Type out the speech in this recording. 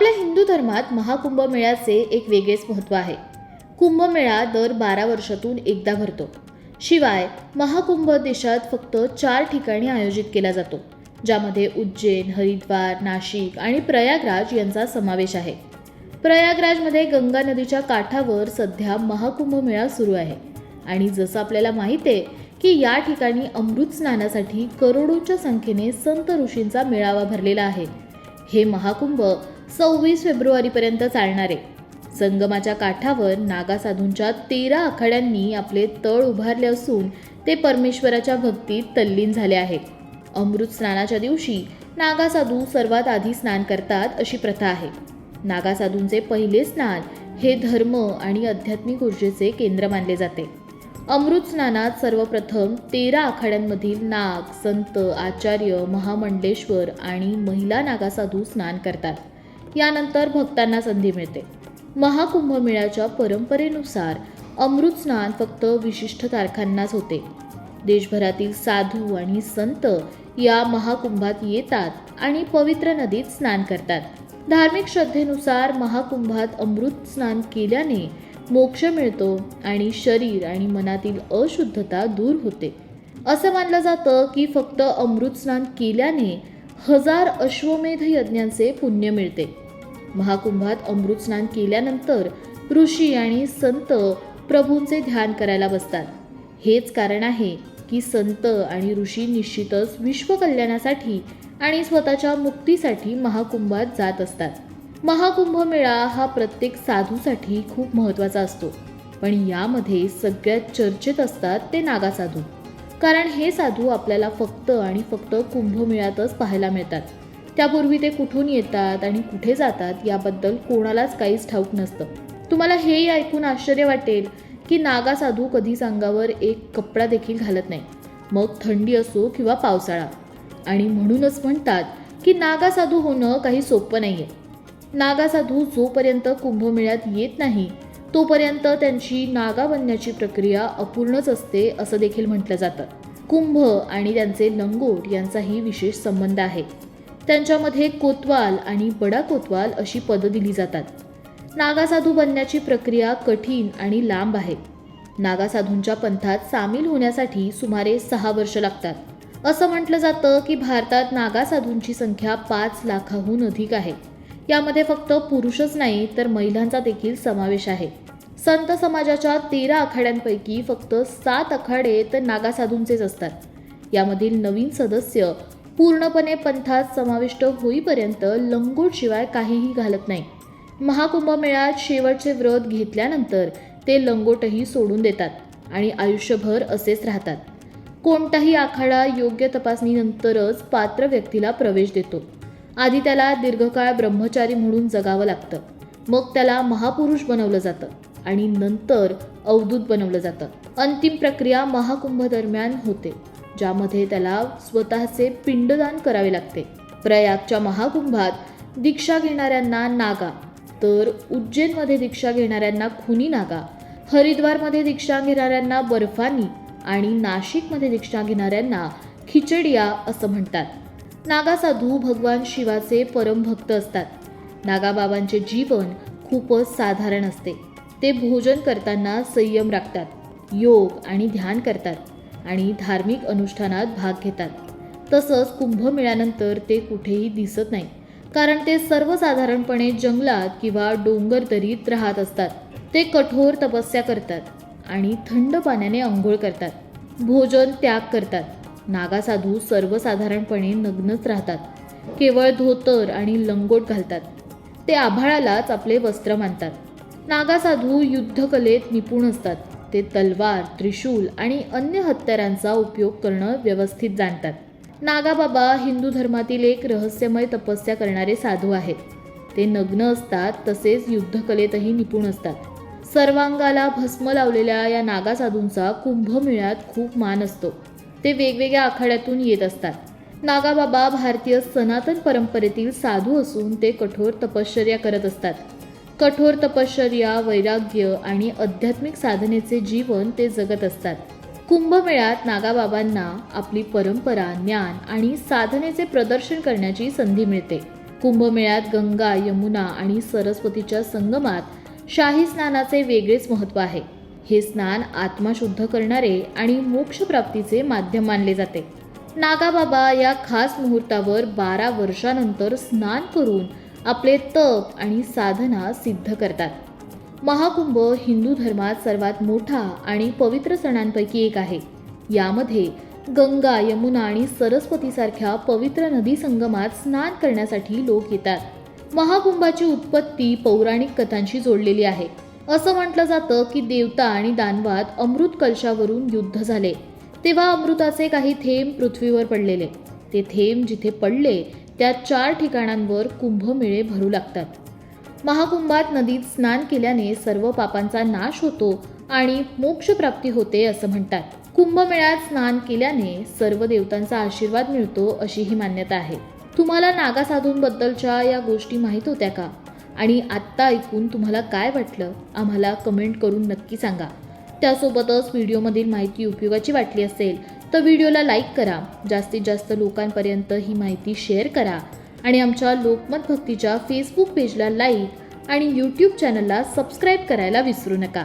आपल्या हिंदू धर्मात महाकुंभमेळ्याचे एक वेगळेच महत्त्व आहे. कुंभमेळा दर बारा वर्षातून एकदा भरतो. शिवाय महाकुंभ देशात फक्त चार ठिकाणी आयोजित केला जातो ज्यामध्ये उज्जैन हरिद्वार नाशिक आणि प्रयागराज यांचा समावेश आहे. प्रयागराजमध्ये गंगा नदीच्या काठावर सध्या महाकुंभ मेळा सुरू आहे आणि जसं आपल्याला माहीत आहे की या ठिकाणी अमृत स्नानासाठी करोडोच्या संख्येने संत ऋषींचा मेळावा भरलेला आहे. हे महाकुंभ सव्वीस फेब्रुवारीपर्यंत चालणार. आहे संगमाच्या काठावर नागा साधूंच्या तेरा आखाड्यांनी आपले तळ उभारले असून ते परमेश्वराच्या भक्तीत तल्लीन झाले आहेत. अमृत स्नानाच्या दिवशी नागा साधू सर्वात आधी स्नान करतात अशी प्रथा आहे. नागा साधूंचे पहिले स्नान हे धर्म आणि आध्यात्मिक ऊर्जेचे केंद्र मानले जाते. अमृत स्नानात सर्वप्रथम तेरा आखाड्यांमधील नाग संत आचार्य महामंडलेश्वर आणि महिला नागासाधू स्नान करतात. यानंतर भक्तांना संधी मिळते. महाकुंभमेळ्याच्या परंपरेनुसार अमृत स्नान फक्त विशिष्ट तारखांनाच होते. देशभरातील साधू आणि संत या महाकुंभात येतात आणि पवित्र नदीत स्नान करतात. धार्मिक श्रद्धेनुसार महाकुंभात अमृत स्नान केल्याने मोक्ष मिळतो आणि शरीर आणि मनातील अशुद्धता दूर होते. असं मानलं जातं की फक्त अमृत स्नान केल्याने हजार अश्वमेध यज्ञांचे पुण्य मिळते. महाकुंभात अमृत स्नान केल्यानंतर ऋषी आणि संत प्रभूंचे ध्यान करायला बसतात. हेच कारण आहे की संत आणि ऋषी निश्चितच विश्वकल्याणासाठी आणि स्वतःच्या मुक्तीसाठी महाकुंभात जात असतात. महाकुंभ मेळा हा प्रत्येक साधूसाठी खूप महत्त्वाचा असतो. पण यामध्ये सगळ्यात चर्चेत असतात ते नागा साधू कारण हे साधू आपल्याला फक्त आणि फक्त कुंभमेळ्यातच पाहायला मिळतात. त्यापूर्वी ते कुठून येतात आणि कुठे जातात याबद्दल कोणालाच काहीच ठाऊक नसतं. तुम्हाला हेही ऐकून आश्चर्य वाटेल की नागा साधू कधीच अंगावर एक कपडा देखील घालत नाही. मग थंडी असो किंवा पावसाळा. आणि म्हणूनच म्हणतात की नागा साधू होणं काही सोपं नाही आहे नागा साधू जोपर्यंत कुंभमेळ्यात येत नाही तोपर्यंत त्यांची नागा बनण्याची प्रक्रिया अपूर्णच असते असं देखील म्हटलं जातं. कुंभ आणि त्यांचे लंगोट यांचाही विशेष संबंध आहे. त्यांच्यामध्ये कोतवाल आणि बडा कोतवाल अशी पदं दिली जातात. नागासाधू बनण्याची प्रक्रिया कठीण आणि लांब आहे. नागासाधूंच्या पंथात सामील होण्यासाठी सुमारे सहा वर्ष लागतात. असं म्हटलं जातं की भारतात नागासाधूंची संख्या पाच लाखाहून अधिक आहे. यामध्ये फक्त पुरुषच नाही तर महिलांचा देखील समावेश आहे. संत समाजाच्या तेरा आखाड्यांपैकी फक्त सात आखाडे तर नागासाधूंचेच असतात. यामधील नवीन सदस्य पूर्णपणे पंथात समाविष्ट होईपर्यंत लंगोटशिवाय काहीही घालत नाही. महाकुंभमेळ्यात शेवटचे व्रत घेतल्यानंतर ते लंगोटही सोडून देतात आणि आयुष्यभर असेच राहतात. कोणताही आखाडा योग्य तपासणीनंतरच पात्र व्यक्तीला प्रवेश देतो. आधी त्याला दीर्घकाळ ब्रह्मचारी म्हणून जगावं लागतं. मग त्याला महापुरुष बनवलं जातं. आणि नंतर अवधूत बनवलं जातं. अंतिम प्रक्रिया महाकुंभ दरम्यान होते ज्यामध्ये त्याला स्वतःचे पिंडदान करावे लागते. प्रयागच्या महाकुंभात दीक्षा घेणाऱ्यांना नागा तर उज्जैनमध्ये दीक्षा घेणाऱ्यांना खुनी नागा हरिद्वारमध्ये दीक्षा घेणाऱ्यांना बर्फानी आणि नाशिकमध्ये दीक्षा घेणाऱ्यांना खिचडिया असं म्हणतात. नागा साधू भगवान शिवाचे परमभक्त असतात. नागाबाबांचे जीवन खूपच साधारण असते. ते भोजन करताना संयम राखतात योग आणि ध्यान करतात आणि धार्मिक अनुष्ठानात भाग घेतात. तसंच कुंभमेळ्यानंतर ते कुठेही दिसत नाही कारण ते सर्वसाधारणपणे जंगलात किंवा डोंगर दरीत राहत असतात. ते कठोर तपस्या करतात आणि थंड पाण्याने आंघोळ करतात. भोजन त्याग करतात. नागासाधू सर्वसाधारणपणे नग्नच राहतात. केवळ धोतर आणि लंगोट घालतात. ते आभाळालाच आपले वस्त्र मानतात. नागासाधू युद्धकलेत निपुण असतात. ते तलवार त्रिशूल आणि अन्य हत्यारांचा उपयोग करणं व्यवस्थित जाणतात. नागाबाबा हिंदू धर्मातील एक रहस्यमय तपस्या करणारे साधू आहेत. ते नग्न असतात तसेच युद्धकलेतही निपुण असतात. सर्वांगाला भस्म लावलेल्या या नागासाधूंचा कुंभमेळ्यात खूप मान असतो. ते वेगवेगळ्या आखाड्यातून येत असतात. नागाबाबा भारतीय सनातन परंपरेतील साधू असून ते कठोर तपश्चर्या करत असतात. कठोर तपश्चर्या वैराग्य आणि आध्यात्मिक साधनेचे जीवन ते जगत असतात. कुंभमेळ्यात नागाबाबांना आपली परंपरा ज्ञान आणि साधनेचे प्रदर्शन करण्याची संधी मिळते. कुंभमेळ्यात गंगा यमुना आणि सरस्वतीच्या संगमात शाही स्नानाचे वेगळेच महत्त्व आहे. हे स्नान आत्मा शुद्ध करणारे आणि मोक्षप्राप्तीचे माध्यम मानले जाते. नागाबाबा या खास मुहूर्तावर बारा वर्षानंतर स्नान करून आपले तप आणि साधना सिद्ध करतात. महाकुंभ हिंदू धर्मात सर्वात मोठा आणि पवित्र सणांपैकी एक आहे. यामध्ये गंगा यमुना आणि सरस्वतीसारख्या पवित्र नदी संगमात स्नान करण्यासाठी लोक येतात. महाकुंभाची उत्पत्ती पौराणिक कथांशी जोडलेली आहे. असं म्हटलं जातं की देवता आणि दानवात अमृत कलशावरून युद्ध झाले. तेव्हा अमृताचे काही थेंब पृथ्वीवर पडलेले. ते थेंब जिथे पडले त्या चार ठिकाणांवर कुंभमेळे भरू लागतात. महाकुंभात नदीत स्नान केल्याने सर्व पापांचा नाश होतो आणि मोक्षप्राप्ती होते असं म्हणतात. कुंभमेळ्यात स्नान केल्याने सर्व देवतांचा आशीर्वाद मिळतो अशी ही मान्यता आहे. तुम्हाला नागासाधूंबद्दलच्या या गोष्टी माहीत होत्या का? आणि आत्ता ऐकून तुम्हाला काय वाटलं आम्हाला कमेंट करून नक्की सांगा. त्यासोबतच व्हिडिओमधील माहिती उपयोगाची वाटली असेल तर व्हिडिओला लाईक करा जास्तीत जास्त लोकांपर्यंत ही माहिती शेअर करा आणि आमच्या लोकमत भक्तीच्या फेसबुक पेजला लाईक आणि यूट्यूब चॅनलला सबस्क्राईब करायला विसरू नका.